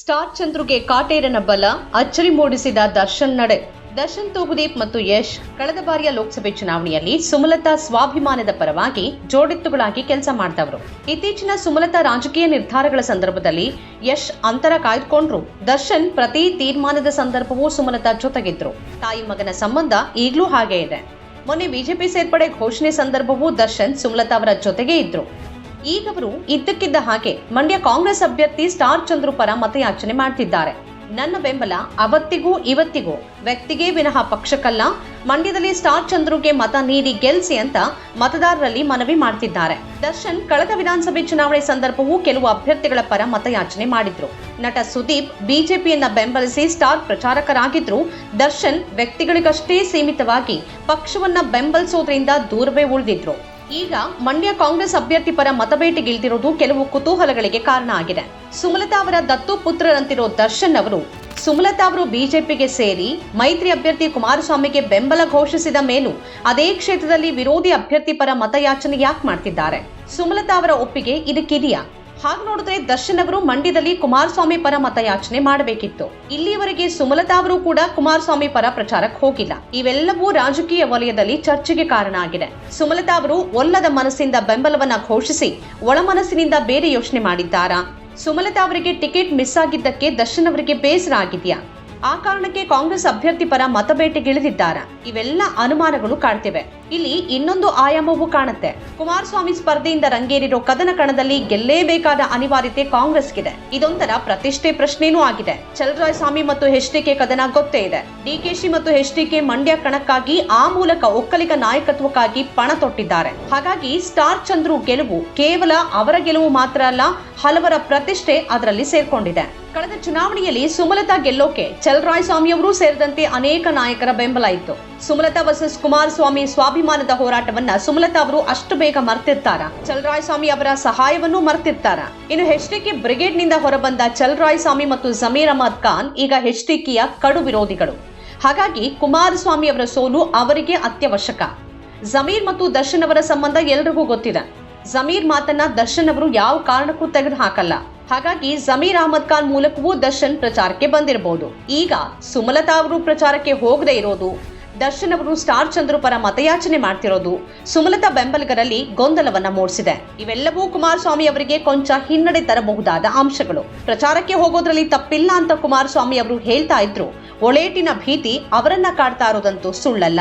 Star ಚಂದ್ರುಗೆ ಕಾಟೇರನ ಬಲ, ಅಚ್ಚರಿ ಮೂಡಿಸಿದ ದರ್ಶನ್ ನಡೆ. ದರ್ಶನ್ ತೂಗುದೀಪ್ ಮತ್ತು ಯಶ್ ಕಳೆದ ಬಾರಿಯ ಲೋಕಸಭೆ ಚುನಾವಣೆಯಲ್ಲಿ ಸುಮಲತಾ ಸ್ವಾಭಿಮಾನದ ಪರವಾಗಿ ಜೋಡೆತ್ತುಗಳಾಗಿ ಕೆಲಸ ಮಾಡಿದವರು ಇತ್ತೀಚಿನ ಸುಮಲತಾ ರಾಜಕೀಯ ನಿರ್ಧಾರಗಳ ಸಂದರ್ಭದಲ್ಲಿ ಯಶ್ ಅಂತರ ಕಾಯ್ದುಕೊಂಡ್ರು. ದರ್ಶನ್ ಪ್ರತಿ ತೀರ್ಮಾನದ ಸಂದರ್ಭವೂ ಸುಮಲತಾ ಜೊತೆಗಿದ್ರು. ತಾಯಿ ಮಗನ ಸಂಬಂಧ ಈಗಲೂ ಹಾಗೆ ಇದೆ. ಮೊನ್ನೆ ಬಿಜೆಪಿ ಸೇರ್ಪಡೆ ಘೋಷಣೆ ಸಂದರ್ಭವೂ ದರ್ಶನ್ ಸುಮಲತಾ ಅವರ ಜೊತೆಗೇ ಇದ್ರು. ಈಗವರು ಇದ್ದಕ್ಕಿದ್ದ ಹಾಗೆ ಮಂಡ್ಯ ಕಾಂಗ್ರೆಸ್ ಅಭ್ಯರ್ಥಿ ಸ್ಟಾರ್ ಚಂದ್ರು ಪರ ಮತಯಾಚನೆ ಮಾಡ್ತಿದ್ದಾರೆ. ನನ್ನ ಬೆಂಬಲ ಅವತ್ತಿಗೂ ಇವತ್ತಿಗೂ ವ್ಯಕ್ತಿಗೆ ವಿನಃ ಪಕ್ಷಕ್ಕಲ್ಲ. ಮಂಡ್ಯದಲ್ಲಿ ಸ್ಟಾರ್ ಚಂದ್ರುಗೆ ಮತ ನೀಡಿ ಗೆಲ್ಸಿ ಅಂತ ಮತದಾರರಲ್ಲಿ ಮನವಿ ಮಾಡ್ತಿದ್ದಾರೆ. ದರ್ಶನ್, ಕಳೆದ ವಿಧಾನಸಭೆ ಚುನಾವಣೆ ಸಂದರ್ಭವೂ ಕೆಲವು ಅಭ್ಯರ್ಥಿಗಳ ಪರ ಮತಯಾಚನೆ ಮಾಡಿದ್ರು. ನಟ ಸುದೀಪ್ ಬಿಜೆಪಿಯನ್ನ ಬೆಂಬಲಿಸಿ ಸ್ಟಾರ್ ಪ್ರಚಾರಕರಾಗಿದ್ರು. ದರ್ಶನ್ ವ್ಯಕ್ತಿಗಳಿಗಷ್ಟೇ ಸೀಮಿತವಾಗಿ ಪಕ್ಷವನ್ನ ಬೆಂಬಲಿಸೋದ್ರಿಂದ ದೂರವೇ ಉಳಿದಿದ್ರು. ಈಗ ಮಂಡ್ಯ ಕಾಂಗ್ರೆಸ್ ಅಭ್ಯರ್ಥಿ ಪರ ಮತಬೇಟೆಗಿಳಿದಿರೋದು ಕೆಲವು ಕುತೂಹಲಗಳಿಗೆ ಕಾರಣ ಆಗಿದೆ. ಸುಮಲತಾ ಅವರ ದತ್ತು ಪುತ್ರರಂತಿರೋ ದರ್ಶನ್ ಅವರು ಸುಮಲತಾ ಅವರು ಬಿಜೆಪಿಗೆ ಸೇರಿ ಮೈತ್ರಿ ಅಭ್ಯರ್ಥಿ ಕುಮಾರಸ್ವಾಮಿಗೆ ಬೆಂಬಲ ಘೋಷಿಸಿದ ಮೇಲೂ ಅದೇ ಕ್ಷೇತ್ರದಲ್ಲಿ ವಿರೋಧಿ ಅಭ್ಯರ್ಥಿ ಪರ ಮತಯಾಚನೆ ಯಾಕೆ ಮಾಡ್ತಿದ್ದಾರೆ? ಸುಮಲತಾ ಅವರ ಒಪ್ಪಿಗೆ ಇದಕ್ಕಿದೆಯಾ ಹಾಗೆ ನೋಡಿದ್ರೆ ದರ್ಶನ್ ಅವರು ಮಂಡ್ಯದಲ್ಲಿ ಕುಮಾರಸ್ವಾಮಿ ಪರ ಮತಯಾಚನೆ ಮಾಡಬೇಕಿತ್ತು. ಇಲ್ಲಿಯವರೆಗೆ ಸುಮಲತಾ ಅವರು ಕೂಡ ಕುಮಾರಸ್ವಾಮಿ ಪರ ಪ್ರಚಾರಕ್ಕೆ ಹೋಗಿಲ್ಲ. ಇವೆಲ್ಲವೂ ರಾಜಕೀಯ ವಲಯದಲ್ಲಿ ಚರ್ಚೆಗೆ ಕಾರಣ ಆಗಿದೆ. ಸುಮಲತಾ ಅವರು ಒಲ್ಲದ ಮನಸ್ಸಿಂದ ಬೆಂಬಲವನ್ನ ಘೋಷಿಸಿ, ಒಳ ಮನಸ್ಸಿನಿಂದ ಬೇರೆ ಯೋಚನೆ ಮಾಡಿದ್ದಾರಾ? ಸುಮಲತಾ ಅವರಿಗೆ ಟಿಕೆಟ್ ಮಿಸ್ ಆಗಿದ್ದಕ್ಕೆ ದರ್ಶನ್ ಅವರಿಗೆ ಬೇಸರ ಆಗಿದೆಯಾ? ಆ ಕಾರಣಕ್ಕೆ ಕಾಂಗ್ರೆಸ್ ಅಭ್ಯರ್ಥಿ ಪರ ಮತಬೇಟೆಗಿಳಿದಿದ್ದಾರಾ? ಇವೆಲ್ಲ ಅನುಮಾನಗಳು ಕಾಡ್ತಿವೆ ಇಲ್ಲಿ ಇನ್ನೊಂದು ಆಯಾಮವೂ ಕಾಣುತ್ತೆ. ಕುಮಾರಸ್ವಾಮಿ ಸ್ಪರ್ಧೆಯಿಂದ ರಂಗೇರಿರೋ ಕದನ ಕಣದಲ್ಲಿ ಗೆಲ್ಲೇಬೇಕಾದ ಅನಿವಾರ್ಯತೆ ಕಾಂಗ್ರೆಸ್ಗಿದೆ. ಇದೊಂಥರ ಪ್ರತಿಷ್ಠೆ ಪ್ರಶ್ನೆನೂ ಆಗಿದೆ. ಚಲರಾಯ ಸ್ವಾಮಿ ಮತ್ತು ಎಚ್ಡಿಕೆ ಕದನ ಗೊತ್ತೇ ಇದೆ. ಡಿಕೆಶಿ ಮತ್ತು ಎಚ್ಡಿಕೆ ಮಂಡ್ಯ ಕಣಕ್ಕಾಗಿ ಆ ಮೂಲಕ ಒಕ್ಕಲಿಗ ನಾಯಕತ್ವಕ್ಕಾಗಿ ಪಣ ತೊಟ್ಟಿದ್ದಾರೆ. ಹಾಗಾಗಿ ಸ್ಟಾರ್ ಚಂದ್ರು ಗೆಲುವು ಕೇವಲ ಅವರ ಗೆಲುವು ಮಾತ್ರ ಅಲ್ಲ, ಹಲವರ ಪ್ರತಿಷ್ಠೆ ಅದರಲ್ಲಿ ಸೇರ್ಕೊಂಡಿದೆ. ಕಳೆದ ಚುನಾವಣೆಯಲ್ಲಿ ಸುಮಲತಾ ಗೆಲ್ಲೋಕೆ ಚಲರಾಯ ಸ್ವಾಮಿಯವರೂ ಸೇರಿದಂತೆ ಅನೇಕ ನಾಯಕರ ಬೆಂಬಲ ಇತ್ತು. ಸುಮಲತಾ ವರ್ಸಸ್ ಕುಮಾರಸ್ವಾಮಿ ಸ್ವಾಭಿಮಾನದ ಹೋರಾಟವನ್ನ ಸುಮಲತಾ ಅವರು ಅಷ್ಟು ಬೇಗ ಮರ್ತಿರ್ತಾರ? ಚಲರಾಯ್ ಸ್ವಾಮಿ ಅವರ ಸಹಾಯವನ್ನು ಮರ್ತಿರ್ತಾರ? ಇನ್ನು ಹೆಚ್ಡಿಕೆ ಬ್ರಿಗೇಡ್ನಿಂದ ಹೊರಬಂದ ಚಲರಾಯ್ ಸ್ವಾಮಿ ಮತ್ತು ಜಮೀರ್ ಅಹಮದ್ ಖಾನ್ ಈಗ ಹೆಚ್ಡಿಕೆಯ ಕಡು ವಿರೋಧಿಗಳು. ಹಾಗಾಗಿ ಕುಮಾರಸ್ವಾಮಿ ಅವರ ಸೋಲು ಅವರಿಗೆ ಅತ್ಯವಶ್ಯಕ. ಜಮೀರ್ ಮತ್ತು ದರ್ಶನ್ ಅವರ ಸಂಬಂಧ ಎಲ್ರಿಗೂ ಗೊತ್ತಿದೆ. ಜಮೀರ್ ಮಾತನ್ನ ದರ್ಶನ್ ಅವರು ಯಾವ ಕಾರಣಕ್ಕೂ ತೆಗೆದು ಹಾಕಲ್ಲ ಹಾಗಾಗಿ ಜಮೀರ್ ಅಹಮದ್ ಖಾನ್ ಮೂಲಕವೂ ದರ್ಶನ್ ಪ್ರಚಾರಕ್ಕೆ ಬಂದಿರಬಹುದು. ಈಗ ಸುಮಲತಾ ಅವರು ಪ್ರಚಾರಕ್ಕೆ ಹೋಗದೇ ಇರೋದು ದರ್ಶನ್ ಅವರು ಸ್ಟಾರ್ ಚಂದ್ರು ಪರ ಮತಯಾಚನೆ ಮಾಡ್ತಿರೋದು ಸುಮಲತಾ ಬೆಂಬಲಿಗರಲ್ಲಿ ಗೊಂದಲವನ್ನ ಮೂಡಿಸಿದೆ. ಇವೆಲ್ಲವೂ ಕುಮಾರಸ್ವಾಮಿ ಅವರಿಗೆ ಕೊಂಚ ಹಿನ್ನಡೆ ತರಬಹುದಾದ ಅಂಶಗಳು. ಪ್ರಚಾರಕ್ಕೆ ಹೋಗೋದ್ರಲ್ಲಿ ತಪ್ಪಿಲ್ಲ ಅಂತ ಕುಮಾರಸ್ವಾಮಿ ಅವರು ಹೇಳ್ತಾ ಇದ್ರು. ಒಳೇಟಿನ ಭೀತಿ ಅವರನ್ನ ಕಾಡ್ತಾ ಇರೋದಂತೂ ಸುಳ್ಳಲ್ಲ.